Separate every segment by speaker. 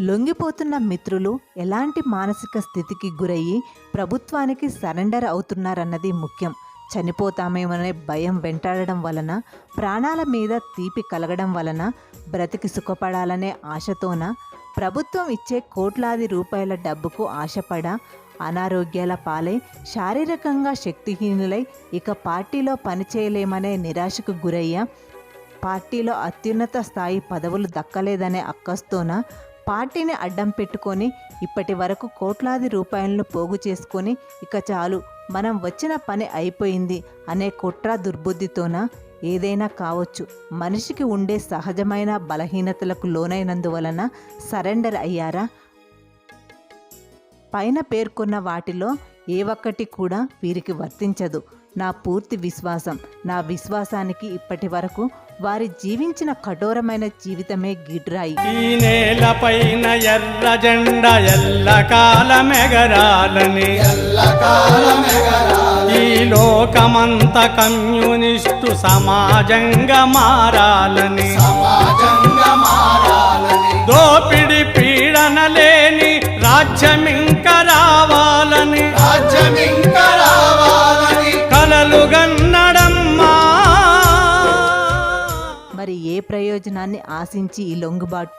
Speaker 1: లొంగిపోతున్న మిత్రులు ఎలాంటి మానసిక స్థితికి గురయ్యి ప్రభుత్వానికి సరెండర్ అవుతున్నారన్నది ముఖ్యం. చనిపోతామేమనే భయం వెంటాడడం వలన ప్రాణాల మీద తీపి కలగడం వలన బ్రతికి సుఖపడాలనే ఆశతోన ప్రభుత్వం ఇచ్చే కోట్లాది రూపాయల డబ్బుకు ఆశపడ అనారోగ్యాల పాలై శారీరకంగా శక్తిహీనులై ఇక పార్టీలో పనిచేయలేమనే నిరాశకు గురయ్య పార్టీలో అత్యున్నత స్థాయి పదవులు దక్కలేదనే అక్కస్తోన పార్టీని అడ్డం పెట్టుకొని ఇప్పటి వరకు కోట్లాది రూపాయలను పోగు చేసుకొని ఇక చాలు మనం వచ్చిన పని అయిపోయింది అనే కుట్ర దుర్బుద్ధితోన? ఏదైనా కావచ్చు. మనిషికి ఉండే సహజమైన బలహీనతలకు లోనైనందువలన సరెండర్ అయ్యారా? పైన పేర్కొన్న వాటిలో ఏ ఒక్కటి కూడా వీరికి వర్తించదు. నా పూర్తి విశ్వాసం నా విశ్వాసానికి ఇప్పటి వరకు వారి జీవించిన కఠోరమైన జీవితమే గిడ్రాయి.
Speaker 2: ఈ నేలపైన ఎర్ర జెండ ఎల్లకాలమెగరాలని ఈ లోకమంత కమ్యూనిస్టు సమాజంగా మారాలని. దోపిడి పీడన లేని రాజ్యమింక రావాలని.
Speaker 1: ఏ ప్రయోజనాన్ని ఆశించి ఈ లొంగుబాటు.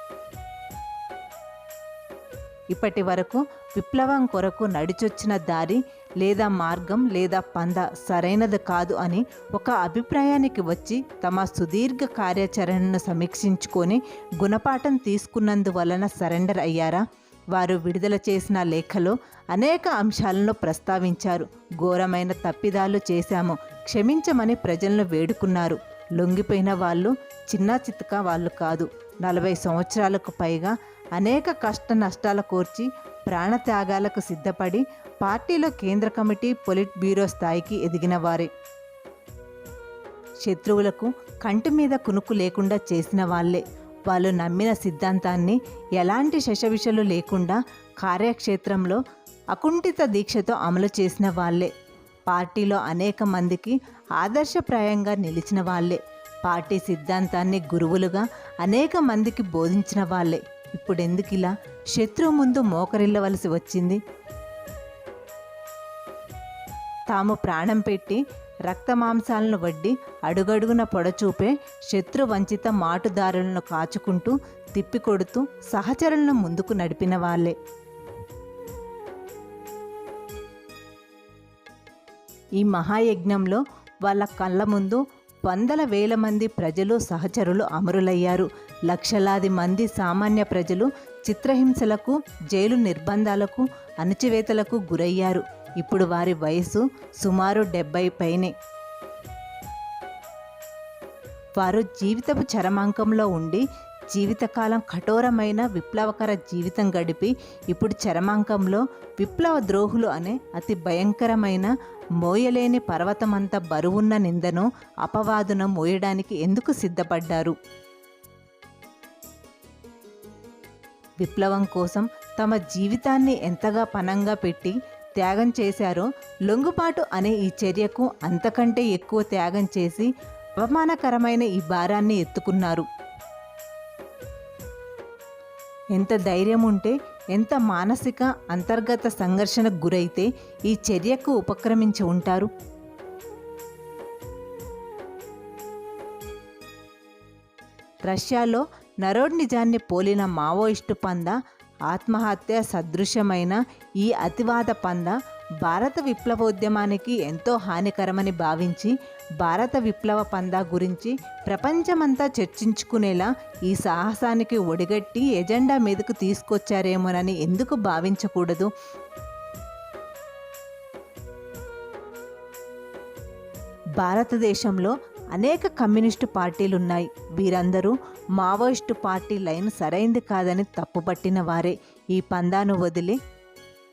Speaker 1: ఇప్పటి వరకు విప్లవం కొరకు నడిచొచ్చిన దారి లేదా మార్గం లేదా పంద సరైనది కాదు అని ఒక అభిప్రాయానికి వచ్చి తమ సుదీర్ఘ కార్యాచరణను సమీక్షించుకొని గుణపాఠం తీసుకున్నందువలన సరెండర్ అయ్యారా? వారు విడుదల చేసిన లేఖలో అనేక అంశాలను ప్రస్తావించారు. ఘోరమైన తప్పిదాలు చేశాము. క్షమించమని ప్రజలను వేడుకున్నారు. లొంగిపోయిన వాళ్ళు చిన్న చితక వాళ్ళు కాదు. నలభై సంవత్సరాలకు పైగా అనేక కష్ట నష్టాల కోర్చి ప్రాణత్యాగాలకు సిద్ధపడి పార్టీలో కేంద్ర కమిటీ పొలిట్ బ్యూరో స్థాయికి ఎదిగిన వారే. శత్రువులకు కంటి మీద కునుకు లేకుండా చేసిన వాళ్ళే. వాళ్ళు నమ్మిన సిద్ధాంతాన్ని ఎలాంటి శశవిషలు లేకుండా కార్యక్షేత్రంలో అకుంఠిత దీక్షతో అమలు చేసిన వాళ్ళే. పార్టీలో అనేక మందికి ఆదర్శప్రాయంగా నిలిచిన వాళ్ళే. పార్టీ సిద్ధాంతాన్ని గురువులుగా అనేక మందికి బోధించిన వాళ్ళే. ఇప్పుడు ఎందుకు ఇలా? శత్రువు ముందు మోకరిల్లవలసి వచ్చింది. తాము ప్రాణం పెట్టి రక్తమాంసాలను వడ్డి అడుగడుగున పొడచూపే శత్రు వంచిత మాటుదారులను కాచుకుంటూ తిప్పికొడుతూ సహచరులను ముందుకు నడిపిన వాళ్ళే. ఈ మహాయజ్ఞంలో వాళ్ళ కళ్ళ ముందు వందల వేల మంది ప్రజలు సహచరులు అమరులయ్యారు. లక్షలాది మంది సామాన్య ప్రజలు చిత్రహింసలకు జైలు నిర్బంధాలకు అణచివేతలకు గురయ్యారు. ఇప్పుడు వారి వయసు సుమారు డెబ్బై పైనే. వారు జీవితపు చరమాంకంలో ఉండి జీవితకాలం కఠోరమైన విప్లవకర జీవితం గడిపి ఇప్పుడు చరమాంకంలో విప్లవ ద్రోహులు అనే అతి భయంకరమైన మోయలేని పర్వతమంత బరువున్న నిందను అపవాదును మోయడానికి ఎందుకు సిద్ధపడ్డారు? విప్లవం కోసం తమ జీవితాన్ని ఎంతగా పనంగా పెట్టి త్యాగం చేశారో లొంగుబాటు అనే ఈ చర్యకు అంతకంటే ఎక్కువ త్యాగం చేసి అవమానకరమైన ఈ భారాన్ని ఎత్తుకున్నారు. ఎంత ధైర్యం ఉంటే ఎంత మానసిక అంతర్గత సంఘర్షణకు గురైతే ఈ చర్యకు ఉపక్రమించి ఉంటారు. రష్యాలో నరోడ్నిజాన్ని పోలిన మావోయిస్టు పంద ఆత్మహత్య సదృశ్యమైన ఈ అతివాద పంద భారత విప్లవోద్యమానికి ఎంతో హానికరమని భావించి భారత విప్లవ పందా గురించి ప్రపంచమంతా చర్చించుకునేలా ఈ సాహసానికి ఒడిగట్టి ఎజెండా మీదకు తీసుకొచ్చారేమోనని ఎందుకు భావించకూడదు? భారతదేశంలో అనేక కమ్యూనిస్టు పార్టీలున్నాయి. వీరందరూ మావోయిస్టు పార్టీ లైన్ సరైంది కాదని తప్పుపట్టిన వారే. ఈ పందాను వదిలి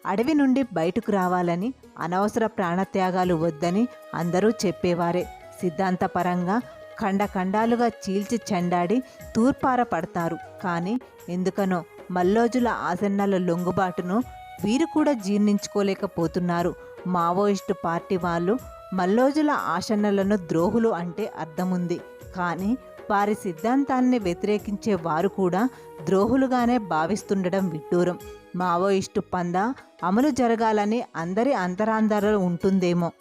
Speaker 1: అడవి నుండి బయటకు రావాలని అనవసర ప్రాణత్యాగాలు వద్దని అందరూ చెప్పేవారే. సిద్ధాంతపరంగా ఖండఖండాలుగా చీల్చి చెండాడి తూర్పార పడతారు కానీ ఎందుకనో మల్లోజుల ఆసన్నల లొంగుబాటును వీరు కూడా జీర్ణించుకోలేకపోతున్నారు. మావోయిస్టు పార్టీ వాళ్ళు మల్లోజుల ఆసన్నలను ద్రోహులు అంటే అర్థముంది. కానీ వారి సిద్ధాంతాన్ని వ్యతిరేకించే వారు కూడా ద్రోహులుగానే భావిస్తుండడం విడ్డూరం. మావోయిస్టు పంద అమలు జరగాలని అందరి అంతరాంతరాలు ఉంటుందేమో.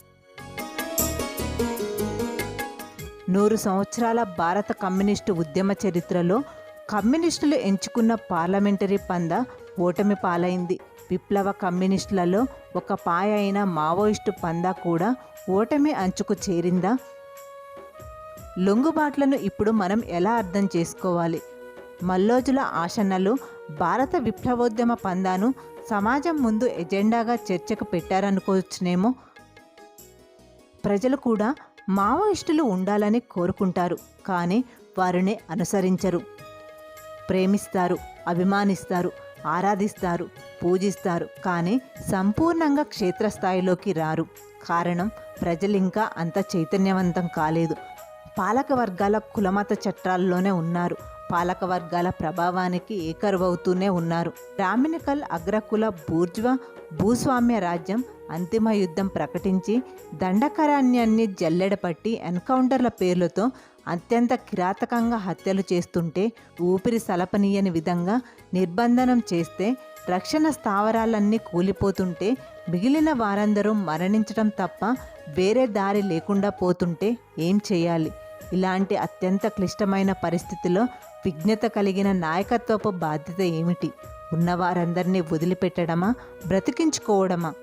Speaker 1: నూరు సంవత్సరాల భారత కమ్యూనిస్టు ఉద్యమ చరిత్రలో కమ్యూనిస్టులు ఎంచుకున్న పార్లమెంటరీ పంద ఓటమి పాలైంది. విప్లవ కమ్యూనిస్టులలో ఒక పాయ అయిన మావోయిస్టు పందా కూడా ఓటమి అంచుకు చేరిందా? లొంగుబాట్లను ఇప్పుడు మనం ఎలా అర్థం చేసుకోవాలి? మల్లోజుల ఆశనలు భారత విప్లవోద్యమ పందాను సమాజం ముందు ఎజెండాగా చర్చకు పెట్టారనుకోవచ్చునేమో. ప్రజలు కూడా మావోయిస్టులు ఉండాలని కోరుకుంటారు కానీ వారిని అనుసరించరు. ప్రేమిస్తారు అభిమానిస్తారు ఆరాధిస్తారు పూజిస్తారు కానీ సంపూర్ణంగా క్షేత్రస్థాయిలోకి రారు. కారణం ప్రజలు ఇంకా అంత చైతన్యవంతం కాలేదు. పాలక వర్గాల కులమత చట్టాల్లోనే ఉన్నారు. పాలక వర్గాల ప్రభావానికి ఏకరువవుతూనే ఉన్నారు. రామినికల్ అగ్రకుల బూర్జ్వా భూస్వామ్య రాజ్యం అంతిమ యుద్ధం ప్రకటించి దండకరాణ్యాన్ని జల్లెడపట్టి ఎన్కౌంటర్ల పేర్లతో అత్యంత కిరాతకంగా హత్యలు చేస్తుంటే ఊపిరి సలపనీయని విధంగా నిర్బంధనం చేస్తే రక్షణ స్థావరాలన్నీ కూలిపోతుంటే మిగిలిన వారందరూ మరణించడం తప్ప వేరే దారి లేకుండా పోతుంటే ఏం చేయాలి? ఇలాంటి అత్యంత క్లిష్టమైన పరిస్థితిలో విజ్ఞత కలిగిన నాయకత్వపు బాధ్యత ఏమిటి? ఉన్నవారందరినీ వదిలిపెట్టడమా? బ్రతికించుకోవడమా?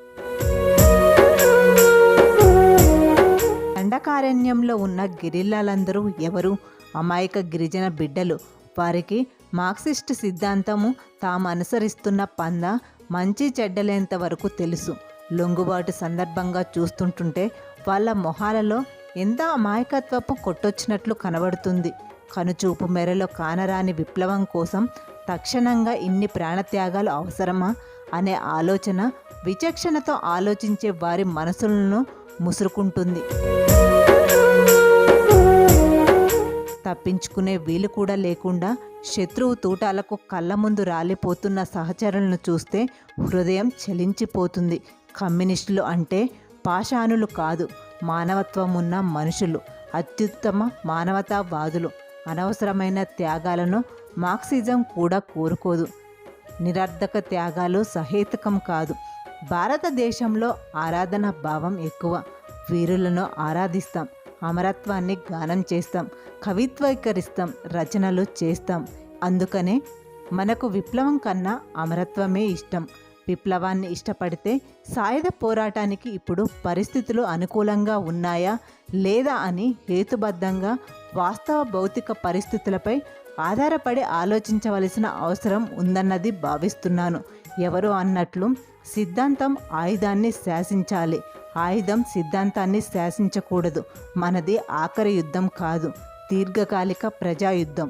Speaker 1: దండకారణ్యంలో ఉన్న గిరిల్లాలందరూ ఎవరు? అమాయక గిరిజన బిడ్డలు. వారికి మార్క్సిస్ట్ సిద్ధాంతము తాము అనుసరిస్తున్న పంద మంచి చెడ్డలేంత వరకు తెలుసు. లొంగుబాటు సందర్భంగా చూస్తుంటుంటే వాళ్ళ మొహాలలో ఎంత అమాయకత్వపు కొట్టొచ్చినట్లు కనబడుతుంది. కనుచూపు మెరలో కానరాని విప్లవం కోసం తక్షణంగా ఇన్ని ప్రాణత్యాగాలు అవసరమా అనే ఆలోచన విచక్షణతో ఆలోచించే వారి మనసులను ముసురుకుంటుంది. తప్పించుకునే వీలు కూడా లేకుండా శత్రువు తూటాలకు కళ్ళ ముందు రాలిపోతున్న సహచరులను చూస్తే హృదయం చలించిపోతుంది. కమ్యూనిస్టులు అంటే పాషాణులు కాదు మానవత్వం ఉన్న మనుషులు అత్యుత్తమ మానవతావాదులు. అనవసరమైన త్యాగాలను మార్క్సిజం కూడా కోరుకోదు. నిరర్ధక త్యాగాలు సహేతుకం కాదు. భారతదేశంలో ఆరాధన భావం ఎక్కువ. వీరులను ఆరాధిస్తాం. అమరత్వాన్ని గానం చేస్తాం. కవిత్వీకరిస్తాం. రచనలు చేస్తాం. అందుకనే మనకు విప్లవం కన్నా అమరత్వమే ఇష్టం. విప్లవాన్ని ఇష్టపడితే సాయుధ పోరాటానికి ఇప్పుడు పరిస్థితులు అనుకూలంగా ఉన్నాయా లేదా అని హేతుబద్ధంగా వాస్తవ భౌతిక పరిస్థితులపై ఆధారపడి ఆలోచించవలసిన అవసరం ఉందన్నది భావిస్తున్నాను. ఎవరు అన్నట్లు సిద్ధాంతం ఆయుధాన్ని శాసించాలి. ఆయుధం సిద్ధాంతాన్ని శాసించకూడదు. మనది ఆఖరి యుద్ధం కాదు. దీర్ఘకాలిక ప్రజాయుద్ధం.